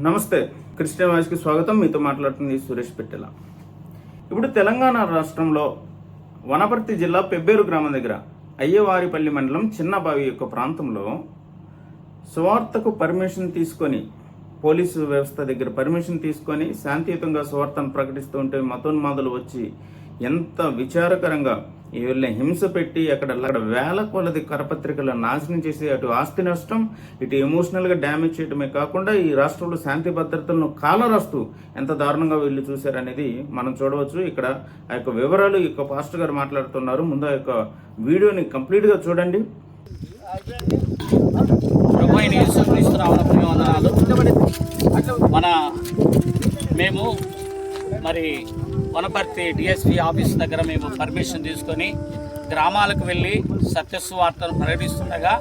నమస్తే కృష్ణ వాయిస్కి స్వాగతం. మీతో మాట్లాడుతుంది సురేష్ పెట్టెల. ఇప్పుడు తెలంగాణ రాష్ట్రంలో వనపర్తి జిల్లా పెబ్బేరు గ్రామం దగ్గర అయ్యవారిపల్లి మండలం చిన్నబావి యొక్క ప్రాంతంలో స్వార్థకు పర్మిషన్ తీసుకొని పోలీసు వ్యవస్థ దగ్గర పర్మిషన్ తీసుకొని శాంతియుతంగా స్వార్థను ప్రకటిస్తూ ఉంటే మతోన్మాదులు వచ్చి ఎంత విచారకరంగా వీళ్ళని హింస పెట్టి అక్కడ అక్కడ వేల కొలది కరపత్రికలు నాశనం చేసి అటు ఆస్తి నష్టం ఇటు ఎమోషనల్గా డ్యామేజ్ చేయడమే కాకుండా ఈ రాష్ట్రంలో శాంతి భద్రతలను కాలరాస్తూ ఎంత దారుణంగా వీళ్ళు చూశారనేది మనం చూడవచ్చు. ఇక్కడ ఆ యొక్క వివరాలు ఈ యొక్క పాస్టర్ గారు మాట్లాడుతున్నారు. ముందు ఆ యొక్క వీడియోని కంప్లీట్గా చూడండి. మన మేము మరి వనపర్తి డిఎస్పీ ఆఫీస్ దగ్గర మేము పర్మిషన్ తీసుకొని గ్రామాలకు వెళ్ళి సత్యస్వార్తను ప్రకటిస్తుండగా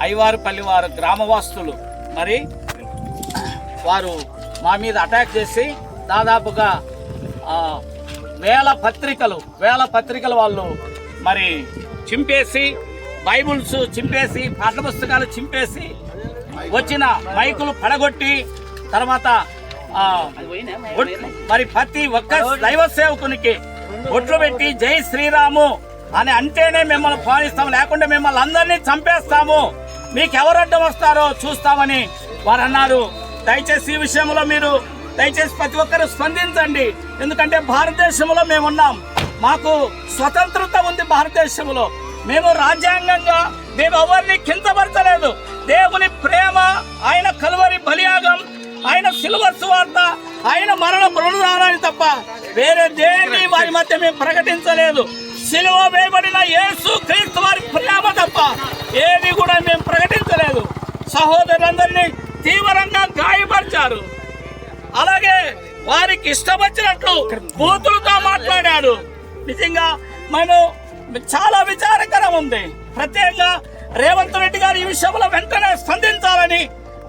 అయ్యవారుపల్లి వారు గ్రామవాస్తులు మరి వారు మా మీద అటాక్ చేసి దాదాపుగా వేల పత్రికలు వేల పత్రికలు వాళ్ళు మరి చింపేసి బైబుల్స్ చింపేసి పాఠ్య పుస్తకాలు చింపేసి వచ్చిన మైకులు పడగొట్టి తర్వాత మరి ప్రతి ఒక్క దైవ సేవకునికి ఒట్లు పెట్టి జై శ్రీరాము అని అంటేనే మిమ్మల్ని పాలిస్తాము లేకుంటే మిమ్మల్ని అందరినీ చంపేస్తాము. మీకు ఎవరు అడ్డం వస్తారో చూస్తామని వారు అన్నారు. దయచేసి ఈ విషయంలో మీరు దయచేసి ప్రతి ఒక్కరు స్పందించండి. ఎందుకంటే భారతదేశంలో మేము ఉన్నాం మాకు స్వతంత్రత ఉంది భారతదేశంలో. మేము రాజ్యాంగంగా మేము ఎవరిని కించపరచలేదు. దేవుని ప్రేమ ఆయన కలువరి బలియాగం ఆయన సిల్వర్ సువార్త ఆయన మరణ పునరుద్ధారాన్ని తప్ప వేరే దేని వారి మధ్య మేము ప్రకటించలేదు. సిలువ వేయబడిన యేసు క్రీస్తు వారి ప్రేమ తప్ప ఏది కూడా మేము ప్రకటించలేదు. సహోదరులందరినీ తీవ్రంగా గాయపరిచారు. అలాగే వారికి ఇష్టం వచ్చినట్లు కూతురుతో మాట్లాడాడు. నిజంగా మనం చాలా విచారకరం ఉంది. ప్రత్యేకంగా రేవంత్ రెడ్డి గారు ఈ విషయంలో వెంటనే స్పందించాలని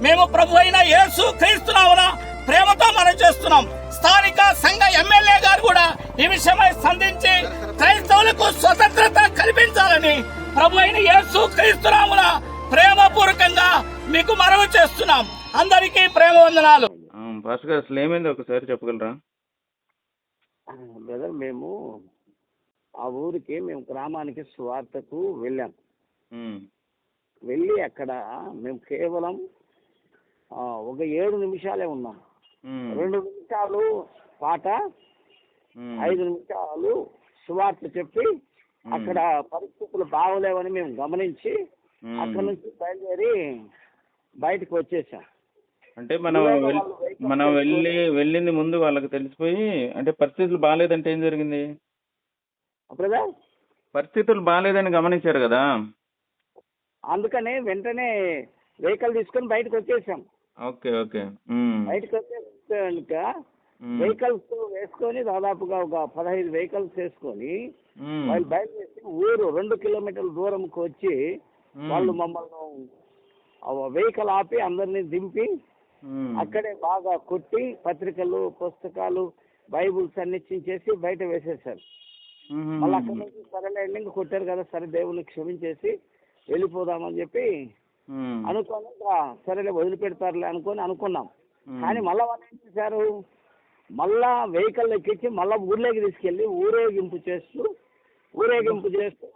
మేము ప్రభు అయిన యేసు క్రీస్తునామన ప్రేమతో మనం చేస్తున్నాం. స్థానిక సంఘ ఎమ్మెల్యే గారు కూడా ఈ విషయమై స్పందించి క్రైస్తవులకు స్వతంత్రత కల్పించాలని ప్రభు అయిన యేసు క్రీస్తునామున ప్రేమపూర్వకంగా మీకు మనవి చేస్తున్నాం. అందరికీ ప్రేమ వందనాలు. గారు అసలు ఏమైంది? ఒకసారి చెప్పగలరా? బ్రదర్ మేము ఆ ఊరికి మేము గ్రామానికి స్వార్థకు వెళ్ళాం. వెళ్ళి అక్కడ మేము కేవలం ఒక ఏడు నిమిషాలే ఉన్నాం. రెండు నిమిషాలు పాట ఐదు నిమిషాలు సువార్త చెప్పి అక్కడ పరిస్థితులు బాగోలేవని మేము గమనించి. అక్కడ నుంచి బయలుదేరి బయటకు వచ్చేసాం. అంటే మనం మనం వెళ్ళి వెళ్ళింది ముందు వాళ్ళకి తెలిసిపోయి అంటే పరిస్థితులు బాగాలేదంటే ఏం జరిగింది? పరిస్థితులు బాగాలేదని గమనించారు కదా? అందుకనే వెంటనే వెహికల్ తీసుకొని బయటకు వచ్చేసాం. Okay okay. బయటకు వచ్చేసాక ఉమ్, వెహికల్స్ వేసుకొని దాదాపుగా ఒక పదహైదు వెహికల్స్ వేసుకొని వాళ్ళు బయలుదేరి ఊరు రెండు కిలోమీటర్ల దూరంకి వచ్చి వాళ్ళు మమ్మల్ని వెహికల్ ఆపి అందరినీ దింపి అక్కడే బాగా కొట్టి పత్రికలు పుస్తకాలు బైబుల్స్ అన్ని చించేసి బయట వేసేసారు మళ్ళీ అక్కడ నుంచి సరే ఎండింగ్ కొట్టారు కదా సరే దేవుని క్షమించేసి వెళ్ళిపోదామని చెప్పి అనుకొని సరేలే వదిలిపెడతారులే అనుకొని అనుకున్నాం. కానీ మళ్ళా వాళ్ళు ఏం చేశారు? మళ్ళా వెహికల్ ఎక్కించి మళ్ళా ఊర్లోకి తీసుకెళ్ళి ఊరేగింపు చేస్తూ ఊరేగింపు చేస్తూ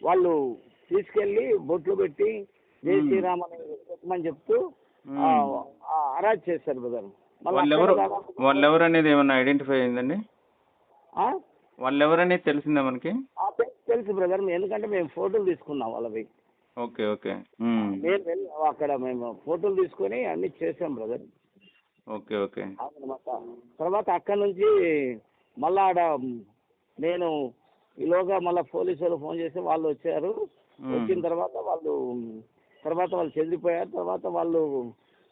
వాళ్ళు తీసుకెళ్ళి బొట్లు పెట్టి జై మ్మ్. శ్రీరామ్ అని చెప్పమని చెప్తూ అరాజ్ చేశారు బ్రదర్. వాళ్ళు ఎవరు వాళ్ళు ఎవరు అనేది ఏమన్నా ఐడెంటిఫై అయిందండి? వాళ్ళు ఎవరు అనేది తెలిసిందా మనకి? తెలుసు బ్రదర్ ఎందుకంటే మేము ఫోటోలు తీసుకున్నాం వాళ్ళవి. Okay okay. నేను వెళ్ళి అక్కడ మేము ఫోటోలు తీసుకొని అన్ని చేసాం బ్రదర్ ఓకే ఓకే. తర్వాత అక్కడ నుంచి మళ్ళా ఆడ నేను ఈలోగా మళ్ళీ పోలీసు వాళ్ళు ఫోన్ చేసి వాళ్ళు వచ్చారు. వచ్చిన తర్వాత వాళ్ళు తర్వాత వాళ్ళు చెదిరిపోయారు. తర్వాత వాళ్ళు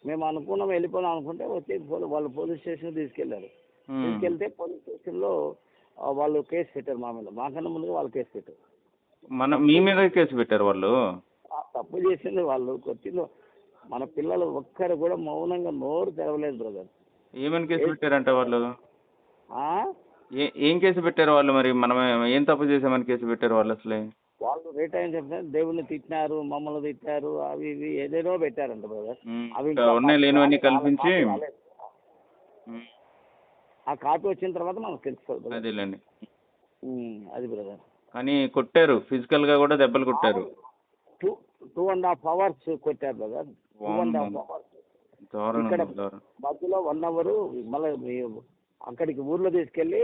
మేము అనుకున్నాం వెళ్ళిపోదాం అనుకుంటే వచ్చి వాళ్ళు పోలీస్ స్టేషన్ తీసుకెళ్ళారు. తీసుకెళ్తే పోలీస్ స్టేషన్లో వాళ్ళు కేసు పెట్టారు మా మీద. మాకన్నా ముందుగా వాళ్ళు కేసు పెట్టారు. మన మీ మీద కేసు పెట్టారు వాళ్ళు? ఆ తప్పు చేసింది వాళ్ళు. కొట్టింది మన పిల్లలు ఒక్కరు కూడా మౌనంగా నోరు తెరవలేదు బ్రదర్ ఏమని కేసు పెట్టారంట వాళ్ళు? ఆ? ఏ ఏం కేసు పెట్టారు వాళ్ళు మరి? మనం ఏం తప్పు చేసామని కేసు పెట్టారు వాళ్ళు అసలే? వాళ్ళు రేట్ అని చెప్తే దేవుణ్ణి తిట్టినారు మమ్మల్ని తిట్టారు అవి ఇవి ఏదేదో పెట్టారంట బ్రదర్ ఉమ్, అవి ఇంకా ఉన్నాయి లేనివన్నీ కల్పించి. ఉమ్, ఆ కాపీ వచ్చిన తర్వాత మనకు తెలుస్తుంది. అదేలేండి. అది బ్రదర్ కానీ కొట్టారు ఫిజికల్గా కూడా దెబ్బలు కొట్టారు. Two two and half hours కొట్టారు brother two and half. Hours ఇక్కడ మధ్యలో వన్ అవర్ మళ్ళీ అక్కడికి ఊర్లో తీసుకెళ్ళి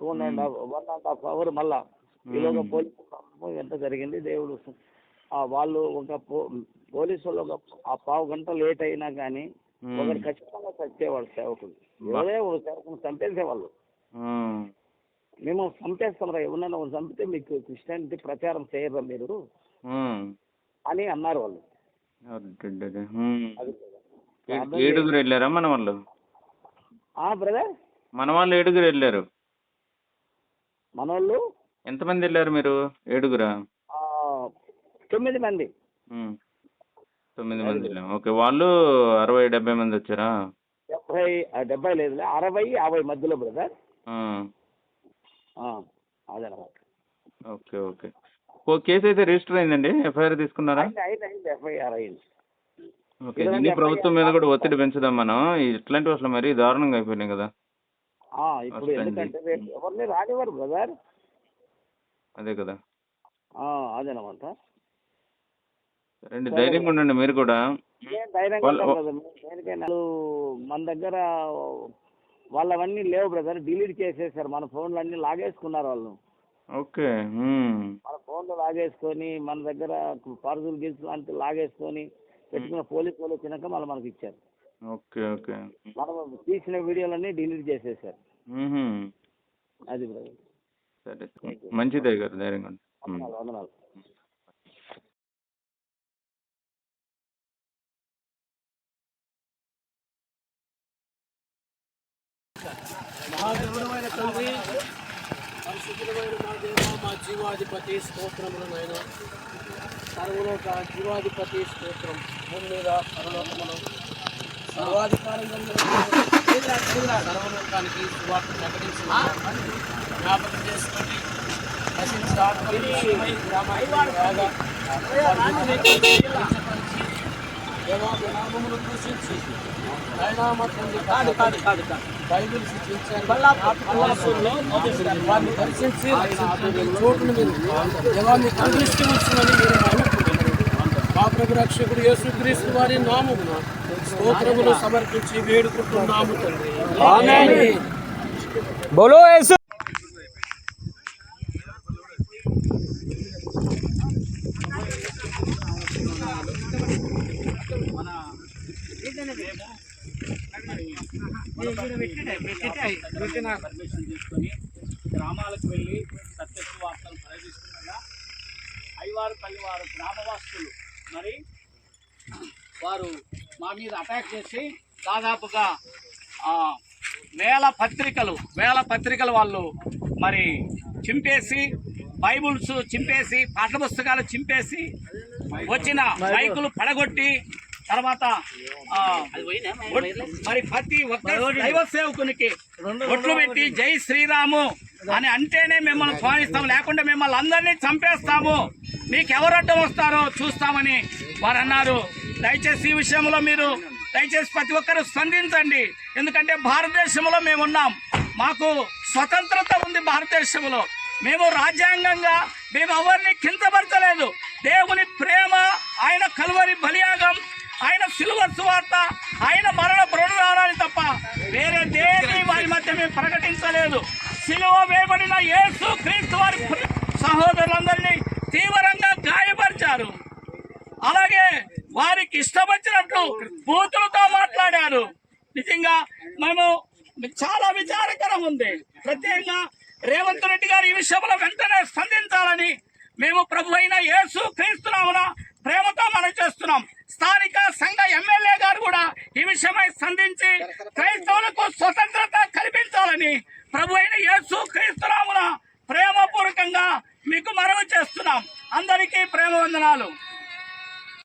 two and half one and half hour మళ్ళా ఈలోగా. పోలీసు ఎంత జరిగింది దేవుడు. వాళ్ళు ఒక పోలీసు వాళ్ళు ఒక ఆ పావు గంట లేట్ అయినా కానీ ఒకరు ఖచ్చితంగా చచ్చేవాడు సేవకుడు. ఎవరే ఒక సేవకుని చంపేసేవాళ్ళు. మేము చంపేస్తాం రా ఎవరన్నా ఒకరు చంపితే మీకు క్రిస్టియానిటీ ప్రచారం చేయరా మీరు. అని అన్నారు వాళ్ళు. ఏడుగురు వెళ్ళారా మన వాళ్ళు? ఆ బ్రదర్? మన వాళ్ళు ఏడుగురు వెళ్ళారు. మనోళ్ళు ఎంతమంది వెళ్ళారు మీరు? ఏడుగురా? ఆ, తొమ్మిది మంది. తొమ్మిది మంది ఓకే వాళ్ళు అరవై డెబ్బై మంది వచ్చారా? డెబ్బై డెబ్బై లేదులే అరవై యాభై మధ్యలో బ్రదర్. అదనమాట. Okay okay. ఓ కేసు అయితే రిజిస్టర్ అయిందండి? ఎఫ్ఐఆర్ తీసుకున్నారా? ఎఫ్ఐఆర్ అయింది. ఓకే FIR ప్రభుత్వం మీద కూడా ఒత్తిడి పెంచుదాం మనం. ఇట్లాంటివి అసలు మరీ దారుణంగా అయిపోయినాయి కదా. ఇప్పుడు. ఎందుకంటే రేపు ఎవరిని రానివ్వరు బ్రదర్. అదే కదా. అదనమాట. రండి ధైర్యంగా ఉండండి మీరు కూడా. ఏం ధైర్యంగా వాళ్ళ- దేనికైనా వాళ్ళు మన దగ్గర వాళ్ళవన్నీ లేవు బ్రదర్ డిలీట్ చేసేసారు. మన ఫోన్లు అన్నీ లాగేసుకున్నారు వాళ్ళు. ఓకే. మన ఫోన్లు లాగేసుకొని మన దగ్గర పరుదులు గిల్సులు అంతా లాగేసుకొని పెట్టుకున్న పోలీసు వాళ్ళు వచ్చినాక మళ్ళీ మనకి ఇచ్చారు. Okay okay. మనం తీసిన వీడియోలన్నీ డిలీట్ చేసేసారు. మ్మ్హ్మ్. అది బ్రదర్. సరే మంచిదే గారు ధైర్యంగా ఉండండి. ఉమ్. వందనాలు వందనాలు. మహాదేవుడమైన తండ్రి పరిశుద్ధమైన మా దేవ మా జీవాధిపతి స్తోత్రములు నాయన సర్వలోక జీవాధిపతి స్తోత్రం భూమి మీద పరలోకములు సర్వాధికారంగా సర్వలోకానికి సువార్త ప్రకటించిన జ్ఞాపకం చేసుకోండి నశించిన ఆత్మలు గ్రామానికి రాగా వాటిని దూషించి కాదు కాదు కాదు కాదు బైబిల్ శిక్షించారు వారిని దర్శించి చోటును మీరు దేవాన్ని ఉంచుమని మీరు మా ప్రభు రక్షకుడు యేసుక్రీస్తు వారి నామమున స్తోత్రములు సమర్పించి వేడుకుంటున్నాము తండ్రి బోలో యేసు పర్మిషన్ తీసుకొని గ్రామాలకు వెళ్ళి సత్యత్వ వార్తలు ప్రయోగిస్తుండగా ఐవారు పల్లివారు గ్రామవాసులు మరి వారు మా మీద అటాక్ చేసి దాదాపుగా వేల పత్రికలు వేల పత్రికలు వాళ్ళు మరి చింపేసి బైబుల్స్ చింపేసి పాఠ్యపుస్తకాలు చింపేసి వచ్చిన మైకులు పడగొట్టి తర్వాత మరి ప్రతి ఒక్క దైవ సేవకునికి ఒట్లు పెట్టి జై శ్రీరాము అని అంటేనే మిమ్మల్ని స్వామిస్తాం లేకుంటే మిమ్మల్ని అందరినీ చంపేస్తాము. మీకు ఎవరు అడ్డం వస్తారో చూస్తామని వారు అన్నారు. దయచేసి ఈ విషయంలో మీరు దయచేసి ప్రతి ఒక్కరు స్పందించండి. ఎందుకంటే భారతదేశంలో మేము ఉన్నాం మాకు స్వతంత్రత ఉంది భారతదేశంలో. మేము రాజ్యాంగంగా మేము ఎవరిని కించపరచలేదు. దేవుని ప్రేమ ఆయన కలువరి బలియాగం ఆయన సిల్వర్ సువార్త ఆయన మరణ పునరుద్ధారాన్ని తప్ప వేరే దేని వారి మధ్య మేము ప్రకటించలేదు. సిలువ వేయబడిన యేసు క్రీస్తు వారి సహోదరులందరినీ తీవ్రంగా గాయపరిచారు. అలాగే వారికి ఇష్టం వచ్చినట్లు బూతులతో మాట్లాడారు. నిజంగా మేము చాలా విచారకరం ఉంది. ప్రత్యేకంగా రేవంత్ రెడ్డి గారు ఈ విషయంలో వెంటనే స్పందించాలని మేము ప్రభు అయిన యేసు క్రీస్తునామున ప్రేమతో మనం చేస్తున్నాం. స్థానిక సంఘ ఎమ్మెల్యే గారు కూడా ఈ విషయమై స్పందించి క్రైస్తవులకు స్వతంత్రత కల్పించాలని ప్రభు అయిన యేసు క్రీస్తునామున ప్రేమపూర్వకంగా మీకు మనవి చేస్తున్నాం. అందరికీ ప్రేమ వందనాలు.